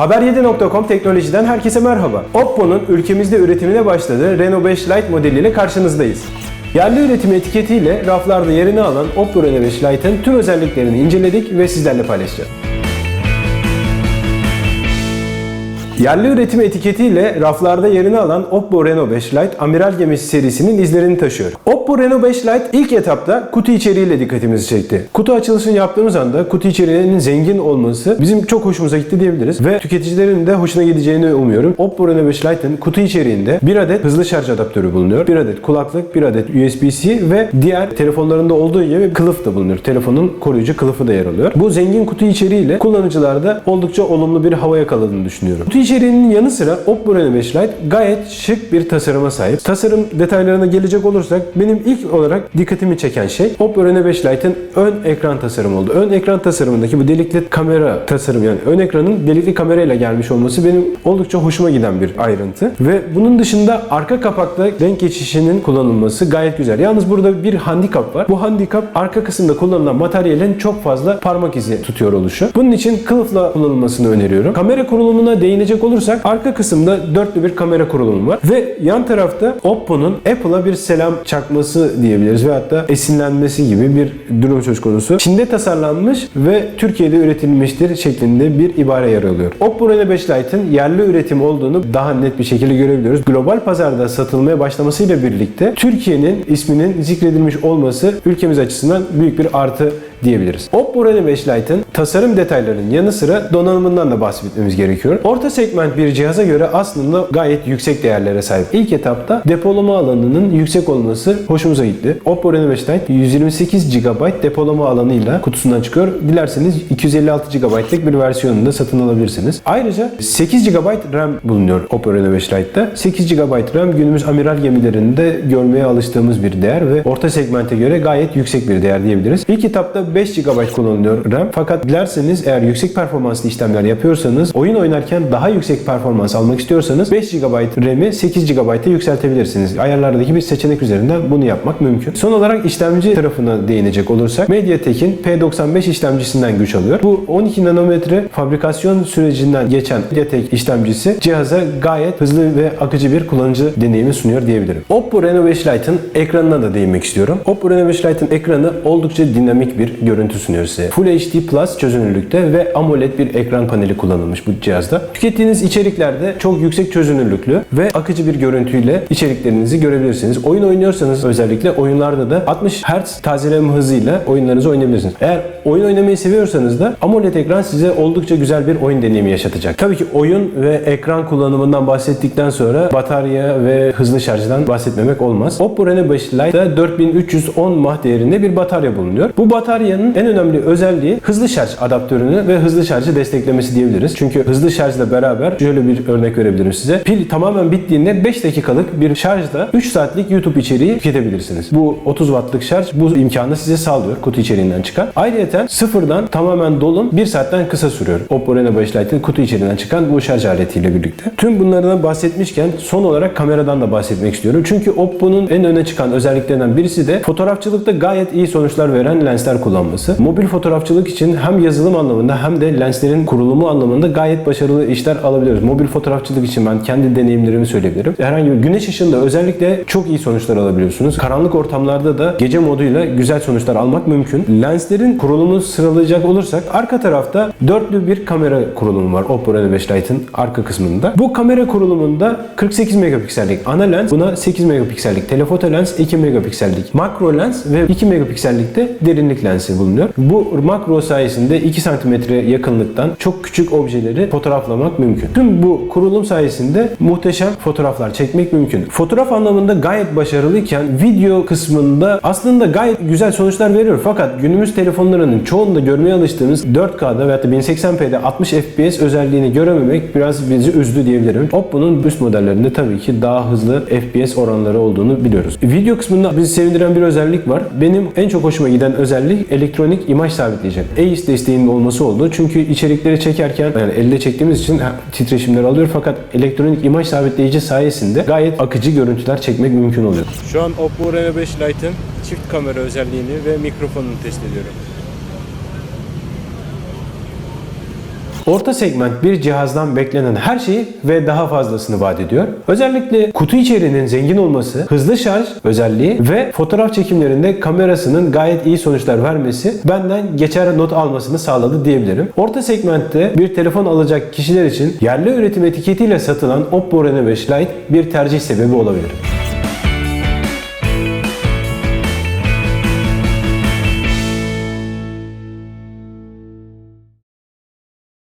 Haber7.com teknolojiden herkese merhaba. Oppo'nun ülkemizde üretimine başladığı Reno 5 Lite modeliyle karşınızdayız. Yerli üretim etiketiyle raflarda yerini alan Oppo Reno 5 Lite'ın tüm özelliklerini inceledik ve sizlerle paylaşacağız. Yerli üretim etiketiyle raflarda yerini alan Oppo Reno 5 Lite amiral gemisi serisinin izlerini taşıyor. Oppo Reno 5 Lite ilk etapta kutu içeriğiyle dikkatimizi çekti. Kutu açılışını yaptığımız anda kutu içeriğinin zengin olması bizim çok hoşumuza gitti diyebiliriz ve tüketicilerin de hoşuna gideceğini umuyorum. Oppo Reno 5 Lite'ın kutu içeriğinde bir adet hızlı şarj adaptörü bulunuyor. Bir adet kulaklık, bir adet USB-C ve diğer telefonlarında olduğu gibi kılıf da bulunuyor. Telefonun koruyucu kılıfı da yer alıyor. Bu zengin kutu içeriğiyle kullanıcılarda oldukça olumlu bir hava yakaladığını düşünüyorum. Kutu içeriğinin yanı sıra Oppo Reno 5 Lite gayet şık bir tasarıma sahip. Tasarım detaylarına gelecek olursak benim ilk olarak dikkatimi çeken şey Oppo Reno 5 Lite'ın ön ekran tasarımı oldu. Ön ekran tasarımındaki bu delikli kamera tasarım yani ön ekranın delikli kamerayla gelmiş olması benim oldukça hoşuma giden bir ayrıntı. Ve bunun dışında arka kapakta renk geçişinin kullanılması gayet güzel. Yalnız burada bir handikap var. Bu handikap arka kısımda kullanılan materyalin çok fazla parmak izi tutuyor oluşu. Bunun için kılıfla kullanılmasını öneriyorum. Kamera kurulumuna değinecek olursak arka kısımda dörtlü bir kamera kurulumu var ve yan tarafta Oppo'nun Apple'a bir selam çakması diyebiliriz ve hatta esinlenmesi gibi bir durum söz konusu. Çin'de tasarlanmış ve Türkiye'de üretilmiştir şeklinde bir ibare yer alıyor. Oppo Reno 5 Lite'ın yerli üretim olduğunu daha net bir şekilde görebiliyoruz. Global pazarda satılmaya başlamasıyla birlikte Türkiye'nin isminin zikredilmiş olması ülkemiz açısından büyük bir artı diyebiliriz. Oppo Reno 5 Lite'ın tasarım detaylarının yanı sıra donanımından da bahsetmemiz gerekiyor. Orta segment bir cihaza göre aslında gayet yüksek değerlere sahip. İlk etapta depolama alanının yüksek olması hoşumuza gitti. Oppo Reno 5 Lite 128 GB depolama alanıyla kutusundan çıkıyor. Dilerseniz 256 GB'lık bir versiyonunu da satın alabilirsiniz. Ayrıca 8 GB RAM bulunuyor Oppo Reno 5 Lite'da. 8 GB RAM günümüz amiral gemilerinde görmeye alıştığımız bir değer ve orta segmente göre gayet yüksek bir değer diyebiliriz. İlk etapta 5 GB kullanılıyor RAM. Fakat dilerseniz eğer yüksek performanslı işlemler yapıyorsanız, oyun oynarken daha yüksek performans almak istiyorsanız 5 GB RAM'i 8 GB'a yükseltebilirsiniz. Ayarlardaki bir seçenek üzerinden bunu yapmak mümkün. Son olarak işlemci tarafına değinecek olursak MediaTek'in P95 işlemcisinden güç alıyor. Bu 12 nanometre fabrikasyon sürecinden geçen MediaTek işlemcisi cihaza gayet hızlı ve akıcı bir kullanıcı deneyimi sunuyor diyebilirim. Oppo Reno 5 Lite'ın ekranına da değinmek istiyorum. Oppo Reno 5 Lite'ın ekranı oldukça dinamik bir görüntü sunuyor size. Full HD Plus çözünürlükte ve AMOLED bir ekran paneli kullanılmış bu cihazda. Tükettiğiniz içeriklerde çok yüksek çözünürlüklü ve akıcı bir görüntüyle içeriklerinizi görebilirsiniz. Oyun oynuyorsanız özellikle oyunlarda da 60 Hz tazeleme hızıyla oyunlarınızı oynayabilirsiniz. Eğer oyun oynamayı seviyorsanız da AMOLED ekran size oldukça güzel bir oyun deneyimi yaşatacak. Tabii ki oyun ve ekran kullanımından bahsettikten sonra batarya ve hızlı şarjdan bahsetmemek olmaz. Oppo Reno 5 Lite'da 4310 mAh değerinde bir batarya bulunuyor. Bu bataryanın en önemli özelliği hızlı şarj adaptörünü ve hızlı şarjı desteklemesi diyebiliriz. Çünkü hızlı şarjla beraber şöyle bir örnek verebilirim size. Pil tamamen bittiğinde 5 dakikalık bir şarjda 3 saatlik YouTube içeriği tüketebilirsiniz. Bu 30 wattlık şarj bu imkanı size sağlıyor kutu içeriğinden çıkan. Ayrıca sıfırdan tamamen dolum 1 saatten kısa sürüyor. Oppo Reno 5 Lite'in kutu içeriğinden çıkan bu şarj aletiyle birlikte. Tüm bunlardan bahsetmişken son olarak kameradan da bahsetmek istiyorum. Çünkü Oppo'nun en öne çıkan özelliklerinden birisi de fotoğrafçılıkta gayet iyi sonuçlar veren lensler kullanması. Mobil fotoğrafçılık için hem yazılım anlamında hem de lenslerin kurulumu anlamında gayet başarılı işler alabiliyoruz. Mobil fotoğrafçılık için ben kendi deneyimlerimi söyleyebilirim. Herhangi bir güneş ışığında özellikle çok iyi sonuçlar alabiliyorsunuz. Karanlık ortamlarda da gece moduyla güzel sonuçlar almak mümkün. Lenslerin kurulumunu sıralayacak olursak arka tarafta dörtlü bir kamera kurulumu var Oppo Reno 5 Lite'ın arka kısmında. Bu kamera kurulumunda 48 megapiksellik ana lens, buna 8 megapiksellik telefoto lens, 2 megapiksellik makro lens ve 2 megapiksellik de derinlik lensi bulunuyor. Bu makro sayesinde 2 santimetre yakınlıktan çok küçük objeleri fotoğraflamak mümkün. Tüm bu kurulum sayesinde muhteşem fotoğraflar çekmek mümkün. Fotoğraf anlamında gayet başarılıyken video kısmında aslında gayet güzel sonuçlar veriyor. Fakat günümüz telefonlarının çoğunda görmeye alıştığımız 4K'da veya da 1080p'de 60 FPS özelliğini görememek biraz bizi üzdü diyebilirim. Oppo'nun üst modellerinde tabii ki daha hızlı FPS oranları olduğunu biliyoruz. Video kısmında bizi sevindiren bir özellik var. Benim en çok hoşuma giden özellik elektronik imaj sabitleyici. EIS desteğinin olması oldu. Çünkü içerikleri çekerken yani elde çektiğimiz için titreşimler alıyor fakat elektronik imaj sabitleyici sayesinde gayet akıcı görüntüler çekmek mümkün oluyor. Şu an Oppo Reno 5 Lite'ın çift kamera özelliğini ve mikrofonunu test ediyorum. Orta segment bir cihazdan beklenen her şeyi ve daha fazlasını vaat ediyor. Özellikle kutu içeriğinin zengin olması, hızlı şarj özelliği ve fotoğraf çekimlerinde kamerasının gayet iyi sonuçlar vermesi benden geçer not almasını sağladı diyebilirim. Orta segmentte bir telefon alacak kişiler için yerli üretim etiketiyle satılan Oppo Reno 5 Lite bir tercih sebebi olabilir.